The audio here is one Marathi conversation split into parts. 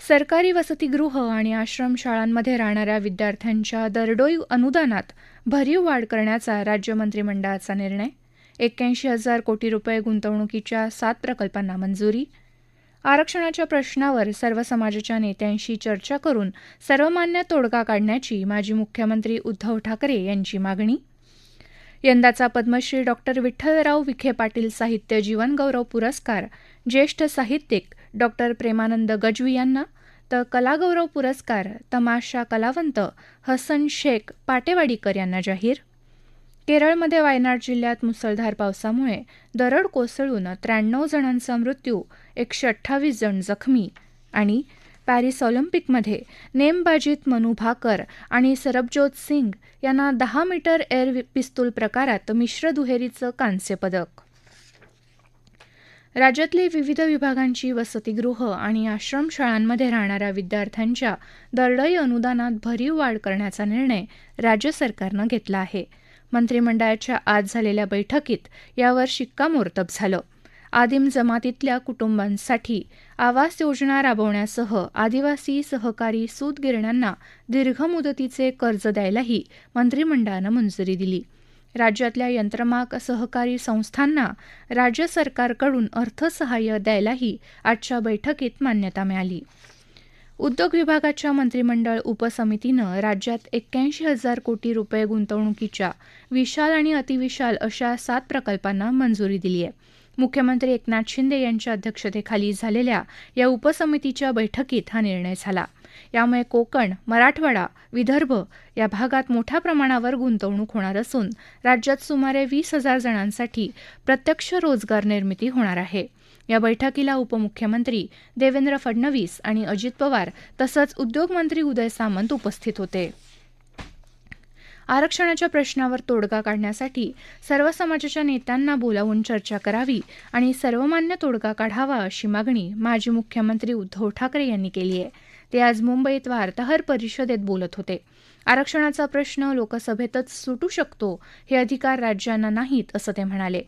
सरकारी वसतिगृह आणि आश्रमशाळांमध्ये राहणाऱ्या विद्यार्थ्यांच्या दरडोई अनुदानात भरीव वाढ करण्याचा राज्य मंत्रिमंडळाचा निर्णय. एक्क्याऐंशी हजार कोटी रुपये गुंतवणुकीच्या सात प्रकल्पांना मंजुरी. आरक्षणाच्या प्रश्नावर सर्व समाजाच्या नेत्यांशी चर्चा करून सर्वमान्य तोडगा काढण्याची माजी मुख्यमंत्री उद्धव ठाकरे यांची मागणी. यंदाचा पद्मश्री डॉक्टर विठ्ठलराव विखे पाटील साहित्य जीवनगौरव पुरस्कार ज्येष्ठ साहित्यिक डॉक्टर प्रेमानंद गजवी यांना तर कलागौरव पुरस्कार तमाशा कलावंत हसन शेख पाटेवाडीकर यांना जाहीर. केरळमध्ये वायनाड जिल्ह्यात मुसळधार पावसामुळे दरड कोसळून त्र्याण्णव जणांचा मृत्यू एकशे अठ्ठावीस जण जखमी आणि पॅरिस ऑलिम्पिकमध्ये नेमबाजीत मनु भाकर आणि सरबजोत सिंग यांना दहा मीटर एअर पिस्तूल प्रकारात मिश्र दुहेरीचं कांस्य पदक. राज्यातले विविध विभागांची वसतिगृह आणि आश्रमशाळांमध्ये राहणाऱ्या विद्यार्थ्यांच्या दरडई अनुदानात भरीव वाढ करण्याचा निर्णय राज्य सरकारनं घेतला आहे. मंत्रिमंडळाच्या आज झालेल्या बैठकीत यावर शिक्कामोर्तब झालं. आदिम जमातीतल्या कुटुंबांसाठी आवास योजना राबवण्यासह आदिवासी सहकारी सूतगिरण्यांना दीर्घ मुदतीचे कर्ज द्यायलाही मंत्रिमंडळानं मंजुरी दिली. राज्यातल्या यंत्रमाग सहकारी संस्थांना राज्य सरकारकडून अर्थसहाय्य द्यायलाही आजच्या बैठकीत मान्यता मिळाली. उद्योग विभागाच्या मंत्रिमंडळ उपसमितीनं राज्यात एक्क्याऐंशी हजार कोटी रुपये गुंतवणुकीच्या विशाल आणि अतिविशाल अशा सात प्रकल्पांना मंजुरी दिली आहे. मुख्यमंत्री एकनाथ शिंदे यांच्या अध्यक्षतेखाली झालेल्या या उपसमितीच्या बैठकीत हा निर्णय झाला. यामुळे कोकण मराठवाडा विदर्भ या भागात मोठ्या प्रमाणावर गुंतवणूक होणार असून राज्यात सुमारे वीस हजार जणांसाठी प्रत्यक्ष रोजगार निर्मिती होणार आहे. या बैठकीला उपमुख्यमंत्री देवेंद्र फडणवीस आणि अजित पवार तसंच उद्योगमंत्री उदय सामंत उपस्थित होते. आरक्षणाच्या प्रश्नावर तोडगा काढण्यासाठी सर्व समाजाच्या नेत्यांना बोलावून चर्चा करावी आणि सर्वमान्य तोडगा काढावा अशी मागणी माजी मुख्यमंत्री उद्धव ठाकरे यांनी केली आहे. ते आज मुंबईत वार्ताहर परिषदेत बोलत होते. आरक्षणाचा प्रश्न लोकसभेतच सुटू शकतो हे अधिकार राज्यांना नाहीत असं ते म्हणाले.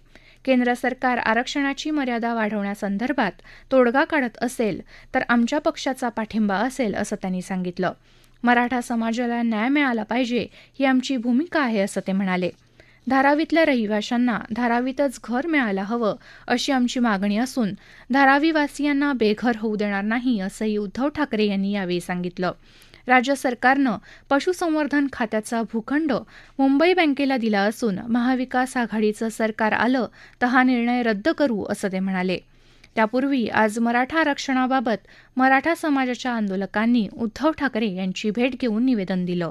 केंद्र सरकार आरक्षणाची मर्यादा वाढवण्यासंदर्भात तोडगा काढत असेल तर आमच्या पक्षाचा पाठिंबा असेल असं त्यांनी सांगितलं. मराठा समाजाला न्याय मिळाला पाहिजे ही आमची भूमिका आहे असं ते म्हणाले. धारावीतल्या रहिवाशांना धारावीतच घर मिळायला हवं अशी आमची मागणी असून धारावीवासियांना बेघर होऊ देणार नाही असंही उद्धव ठाकरे यांनी यावेळी सांगितलं. राज्य सरकारनं पशुसंवर्धन खात्याचा भूखंड मुंबई बँकेला दिला असून महाविकास आघाडीचं सरकार आलं तर हा निर्णय रद्द करू असं ते म्हणाले. त्यापूर्वी आज मराठा आरक्षणाबाबत मराठा समाजाच्या आंदोलकांनी उद्धव ठाकरे यांची भेट घेऊन निवेदन दिलं.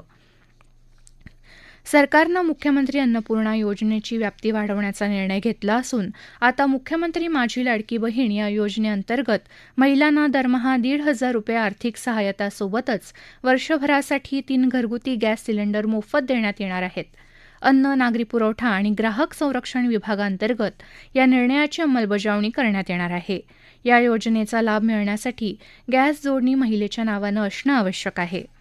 सरकारनं मुख्यमंत्री अन्नपूर्णा योजनेची व्याप्ती वाढवण्याचा निर्णय घेतला असून आता मुख्यमंत्री माझी लाडकी बहीण या योजनेअंतर्गत महिलांना दरमहा दीड हजार रुपये आर्थिक सहाय्यतासोबतच वर्षभरासाठी तीन घरगुती गॅस सिलेंडर मोफत देण्यात येणार आहेत. अन्न नागरी पुरवठा आणि ग्राहक संरक्षण विभागांतर्गत या निर्णयाची अंमलबजावणी करण्यात येणार आहे. या योजनेचा लाभ मिळण्यासाठी गॅस जोडणी महिलेच्या नावानं असणं आवश्यक आहे.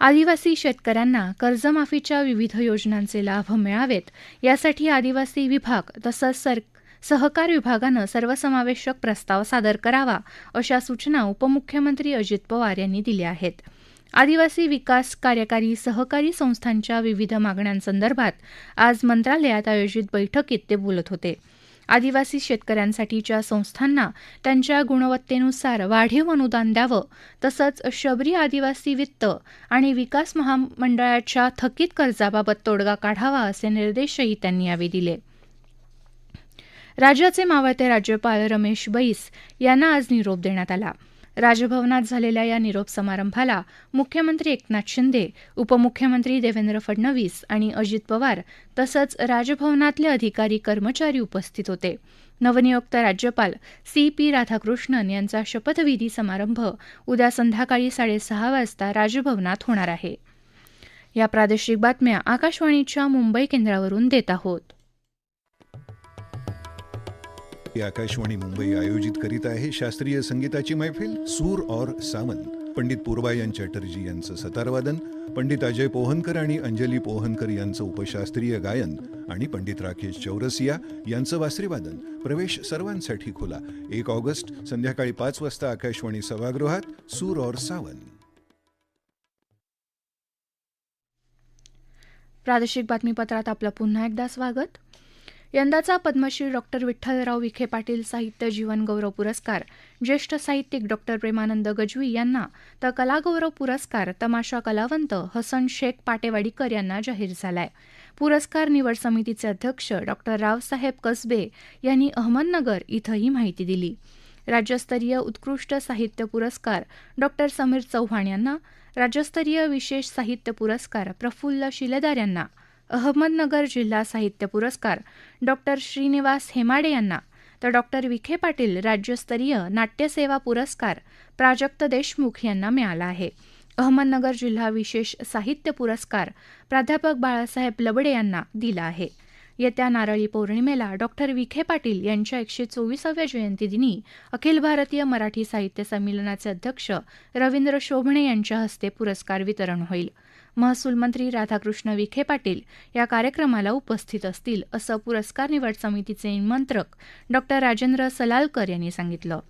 आदिवासी शेतकऱ्यांना कर्जमाफीच्या विविध योजनांचे लाभ मिळावेत यासाठी आदिवासी विभाग तसंच सर सहकार विभागानं सर्वसमावेशक प्रस्ताव सादर करावा अशा सूचना उपमुख्यमंत्री अजित पवार यांनी दिल्या आहेत. आदिवासी विकास कार्यकारी सहकारी संस्थांच्या विविध मागण्यांसंदर्भात आज मंत्रालयात आयोजित बैठकीत ते बोलत होते. आदिवासी शेतकऱ्यांसाठीच्या संस्थांना त्यांच्या गुणवत्तेनुसार वाढीव अनुदान द्यावं तसंच शबरी आदिवासी वित्त आणि विकास महामंडळाच्या थकीत कर्जाबाबत तोडगा काढावा असे निर्देशही त्यांनी यावेळी दिले. राज्याचे मावळते राज्यपाल रमेश बैस यांना आज निरोप देण्यात आला. राजभवनात झालेल्या या निरोप समारंभाला मुख्यमंत्री एकनाथ शिंदे उपमुख्यमंत्री देवेंद्र फडणवीस आणि अजित पवार तसंच राजभवनातले अधिकारी कर्मचारी उपस्थित होते. नवनियुक्त राज्यपाल सी पी राधाकृष्णन यांचा शपथविधी समारंभ उद्या संध्याकाळी साडेसहा वाजता राजभवनात होणार आहे. या प्रादेशिक बातम्या आकाशवाणीच्या मुंबई केंद्रावरून देत आहोत. आकाशवाणी मुंबई आयोजित करीत आहे शास्त्रीय संगीताची मैफिल सूर और सावन. पंडित पूर्वायन चॅटर्जी यांचं सतारवादन पंडित अजय पोहनकर आणि अंजली पोहनकर यांचं उपशास्त्रीय गायन आणि पंडित राकेश चौरसिया यांचं वासरीवादन. प्रवेश सर्वांसाठी खुला. एक ऑगस्ट संध्याकाळी पाच वाजता आकाशवाणी सभागृहात सूर और सावन. प्रादेशिक बातमीपत्रात आपलं पुन्हा एकदा स्वागत. यंदाचा पद्मश्री डॉक्टर विठ्ठलराव विखे पाटील साहित्य जीवनगौरव पुरस्कार ज्येष्ठ साहित्यिक डॉक्टर प्रेमानंद गजवी यांना तर कलागौरव पुरस्कार तमाशा कलावंत हसन शेख पाटेवाडीकर यांना जाहीर झालाय. पुरस्कार निवड समितीचे अध्यक्ष डॉक्टर रावसाहेब कसबे यांनी अहमदनगर इथं ही माहिती दिली. राज्यस्तरीय उत्कृष्ट साहित्य पुरस्कार डॉक्टर समीर चव्हाण यांना राज्यस्तरीय विशेष साहित्य पुरस्कार प्रफुल्ल शिलेदार यांना अहमदनगर जिल्हा साहित्य पुरस्कार डॉक्टर श्रीनिवास हेमाडे यांना तर डॉक्टर विखे पाटील राज्यस्तरीय नाट्यसेवा पुरस्कार प्राजक्त देशमुख यांना मिळाला आहे. अहमदनगर जिल्हा विशेष साहित्य पुरस्कार प्राध्यापक बाळासाहेब लबडे यांना दिला आहे. येत्या नारळी पौर्णिमेला डॉक्टर विखे पाटील यांच्या एकशे चोवीसाव्या जयंतीदिनी अखिल भारतीय मराठी साहित्य संमेलनाचे अध्यक्ष रवींद्र शोभणे यांच्या हस्ते पुरस्कार वितरण होईल. महसूल मंत्री राधाकृष्ण विखे पाटील या कार्यक्रमाला उपस्थित असतील असं पुरस्कार निवड समितीचे निमंत्रक डॉ. राजेंद्र सलालकर यांनी सांगितलं.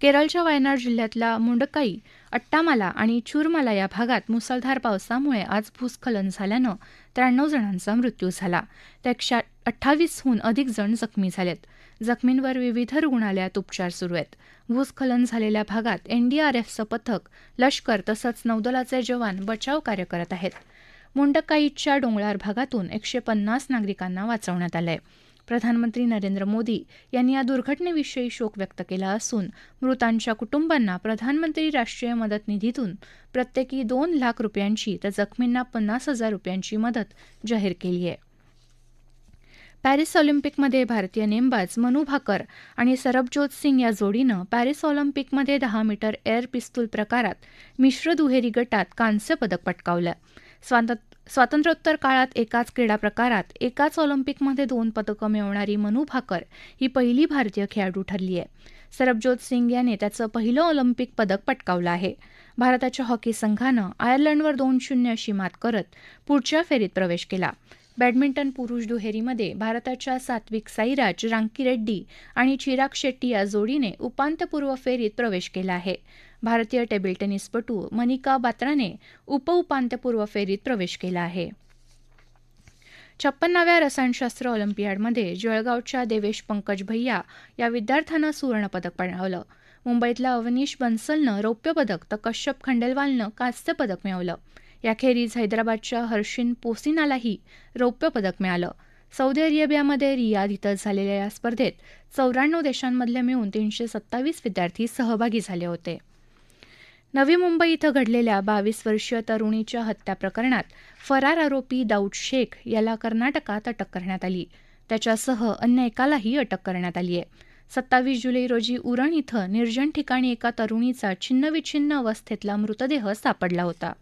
केरळच्या वायनाड जिल्ह्यातल्या मुंडकाई अट्टामाला आणि चूरमाला या भागात मुसळधार पावसामुळे आज भूस्खलन झाल्यानं त्र्याण्णव जणांचा मृत्यू झाला. त्यापेक्षा अठ्ठावीसहून अधिक जण जखमी झालेत. जखमींवर विविध रुग्णालयात उपचार सुरू आहेत. भूस्खलन झालेल्या भागात एनडीआरएफचं पथक लष्कर तसंच नौदलाचे जवान बचाव कार्य करत आहेत. मुंडकाईच्या डोंगराळ भागातून एकशे पन्नास नागरिकांना वाचवण्यात आलंय. प्रधानमंत्री नरेंद्र मोदी यांनी या दुर्घटनेविषयी शोक व्यक्त केला असून मृतांच्या कुटुंबांना प्रधानमंत्री राष्ट्रीय मदत निधीतून प्रत्येकी दोन लाख रुपयांची तर जखमींना पन्नास हजार रुपयांची मदत जाहीर केली आहे. पॅरिस ऑलिम्पिकमध्ये भारतीय नेमबाज मनु भाकर आणि सरबजोत सिंग या जोडीनं पॅरिस ऑलिम्पिकमध्ये दहा मीटर एअर पिस्तूल प्रकारात मिश्र दुहेरी गटात कांस्य पदक पटकावलं. स्वातंत्र्योत्तर काळात एकाच क्रीडा प्रकारात एकाच ऑलिम्पिकमध्ये दोन पदकं मिळवणारी मनु भाकर ही पहिली भारतीय खेळाडू ठरली आहे. सरबजोत सिंग याने त्याचं पहिलं ऑलिम्पिक पदक पटकावलं आहे. भारताच्या हॉकी संघानं आयर्लंडवर दोन शून्य अशी मात करत पुढच्या फेरीत प्रवेश केला. बॅडमिंटन पुरुष दुहेरीमध्ये भारताच्या सात्विक साईराज रांकीरेड्डी आणि चिराग शेट्टी या जोडीने उपांत्यपूर्व फेरीत प्रवेश केला आहे. भारतीय टेबल टेनिसपटू मनिका बात्राने उपउपांत्यपूर्व फेरीत प्रवेश केला आहे. छप्पन्नाव्या रसायनशास्त्र ऑलिम्पियाडमध्ये जळगावच्या देवेश पंकज भैया या विद्यार्थ्यानं सुवर्णपदक पटकावलं. मुंबईतल्या अवनीश बन्सलनं रौप्य पदक तर कश्यप खंडेलवालनं कांस्य पदक मिळवलं. याखेरीज हैदराबादच्या हर्षिन पोसिनालाही रौप्य पदक मिळालं. सौदी अरेबियामध्ये रियाद इथं झालेल्या या स्पर्धेत चौऱ्याण्णव देशांमधले मिळून तीनशे सत्तावीस विद्यार्थी सहभागी झाले होते. नवी मुंबई इथं घडलेल्या बावीस वर्षीय तरुणीच्या हत्या प्रकरणात फरार आरोपी दाऊद शेख याला कर्नाटकात अटक करण्यात आली. त्याच्यासह अन्य एकालाही अटक करण्यात आली आहे. सत्तावीस जुलै रोजी उरण इथं निर्जन ठिकाणी एका तरुणीचा छिन्नविछिन्न अवस्थेतला मृतदेह सापडला होता.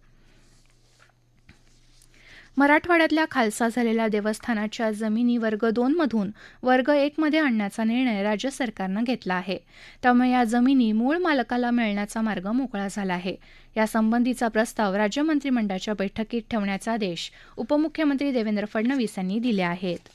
मराठवाड्यातल्या खालसा झालेल्या देवस्थानाच्या जमिनी वर्ग दोनमधून वर्ग एकमध्ये आणण्याचा निर्णय राज्य सरकारनं घेतला आहे. त्यामुळे या जमिनी मूळ मालकाला मिळण्याचा मार्ग मोकळा झाला आहे. यासंबंधीचा प्रस्ताव राज्य मंत्रिमंडळाच्या बैठकीत ठेवण्याचे आदेश उपमुख्यमंत्री देवेंद्र फडणवीस यांनी दिले आहेत.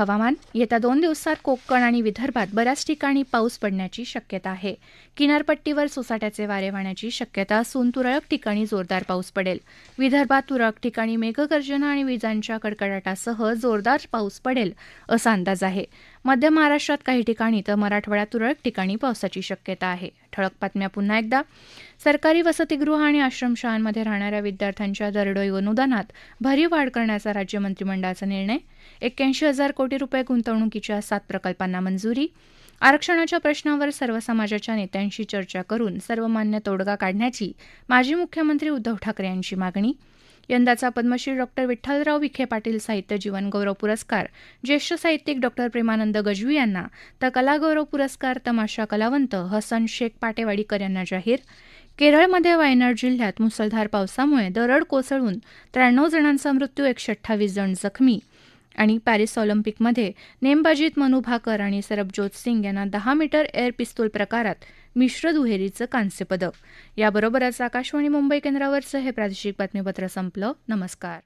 हवामान. येत्या दोन दिवसात कोकण आणि विदर्भात बऱ्याच ठिकाणी पाऊस पडण्याची शक्यता आहे. किनारपट्टीवर सोसाट्याचे वारे वाहण्याची शक्यता असून तुरळक ठिकाणी जोरदार पाऊस पडेल. विदर्भात तुरळक ठिकाणी मेघगर्जना आणि विजांच्या कडकडाटासह जोरदार पाऊस पडेल असा अंदाज आहे. मध्य महाराष्ट्रात काही ठिकाणी तर मराठवाड्यात तुरळक ठिकाणी पावसाची शक्यता आहे. ठळक बातम्या पुन्हा एकदा. सरकारी वसतिगृह आणि आश्रमशाळांमध्ये राहणाऱ्या विद्यार्थ्यांच्या दरडोई अनुदानात भरीव वाढ करण्याचा राज्य मंत्रिमंडळाचा निर्णय. एक्क्याऐंशी हजार कोटी रुपये गुंतवणुकीच्या सात प्रकल्पांना मंजुरी. आरक्षणाच्या प्रश्नावर सर्व समाजाच्या नेत्यांशी चर्चा करून सर्वमान्य तोडगा काढण्याची माजी मुख्यमंत्री उद्धव ठाकरे यांची मागणी. यंदाचा पद्मश्री डॉक्टर विठ्ठलराव विखे पाटील साहित्य जीवन गौरव पुरस्कार ज्येष्ठ साहित्यिक डॉक्टर प्रेमानंद गजवी यांना तर कलागौरव पुरस्कार तमाशा कलावंत हसन शेख पाटेवाडीकर यांना जाहीर. केरळमध्ये वायनाड जिल्ह्यात मुसळधार पावसामुळे दरड कोसळून त्र्याण्णव जणांचा मृत्यू एकशे अठ्ठावीस जण जखमी. आणि पॅरिस ऑलिम्पिकमध्ये नेमबाजीत मनू भाकर आणि सरबजोत सिंग यांना दहा मीटर एअर पिस्तूल प्रकारात मिश्र दुहेरीचं कांस्य पदक याबरोबरच आकाशवाणी मुंबई केंद्रावरचं हे प्रादेशिक बातमीपत्र संपलं. नमस्कार.